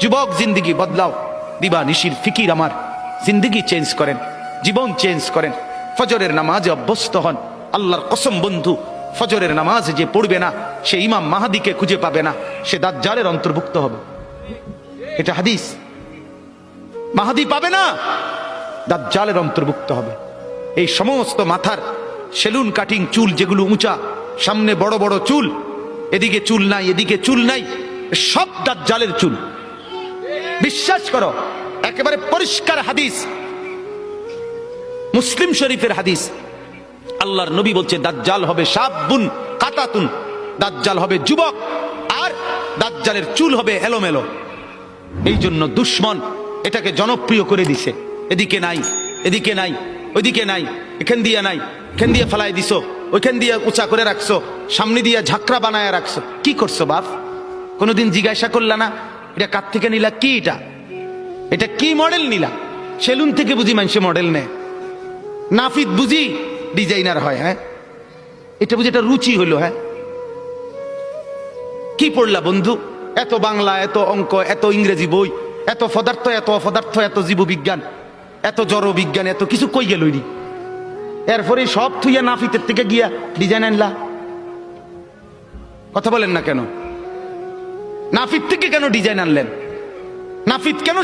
যুবক, জিন্দিগি বদলাও। দিবা নিশির ফিকির আমার। জিন্দিগি চেঞ্জ করেন। জীবন চেঞ্জ করেন। ফজরের নামাজে অভ্যস্ত হন। আল্লাহর কসম বন্ধু, ফজরের নামাজ যে পড়বে না, সে ইমাম মাহাদিকে খুঁজে পাবে না। সে দাজ্জালের অন্তর্ভুক্ত হবে। এটা হাদিস। মাহাদি পাবে না, দাজ্জালের অন্তর্ভুক্ত হবে। এই সমস্ত মাথার সেলুন, কাটিং, চুল যেগুলো উঁচা, সামনে বড় বড় চুল, এদিকে চুল নাই, এদিকে চুল নাই, সব দাজ্জালের চুল। বিশ্বাস করো, একেবারে পরিষ্কার হাদিস। মুসলিম শরীফের হাদিস। আল্লাহর নবী বলছে, দাজ্জাল হবে সাবুন কাতাতুন, দাজ্জাল হবে যুবক, আর দাজ্জালের চুল হবে এলোমেলো। এই জন্য দুশ্মন এটাকে জনপ্রিয় করে দিছে। এদিকে নাই এদিকে নাই, ওইদিকে নাই, এখান দিয়ে নাই, এখান দিয়ে ফেলাই দিছো, ওইখান দিয়ে উঁচা করে রাখছো, সামনে দিয়ে ঝাঁকড়া বানায় রাখছো। কি করছ বাপ? কোনোদিন জিজ্ঞাসা করলা না? এটা কার থেকে নিলা? কি এটা? এটা কি মডেল নিলা? সেলুন থেকে বুঝি মানুষে মডেল নেয়। নাফিদ বুঝি ডিজাইনার হয় হ্যাঁ? এটা বুঝি এটা রুচি হলো হ্যাঁ? কি পড়লা বন্ধু? এত বাংলা, এত অঙ্ক, এত ইংরেজি বই, এত পদার্থ, এত অপদার্থ, এত জীববিজ্ঞান, এত জড় বিজ্ঞান এত কিছু কই গেল এরপরে সব থুইয়া নাফিতের থেকে গিয়া ডিজাইন আনলা। কথা বলেন না কেন? নাফিত থেকে কেন ডিজাইন আনলেন? নাফিত কেন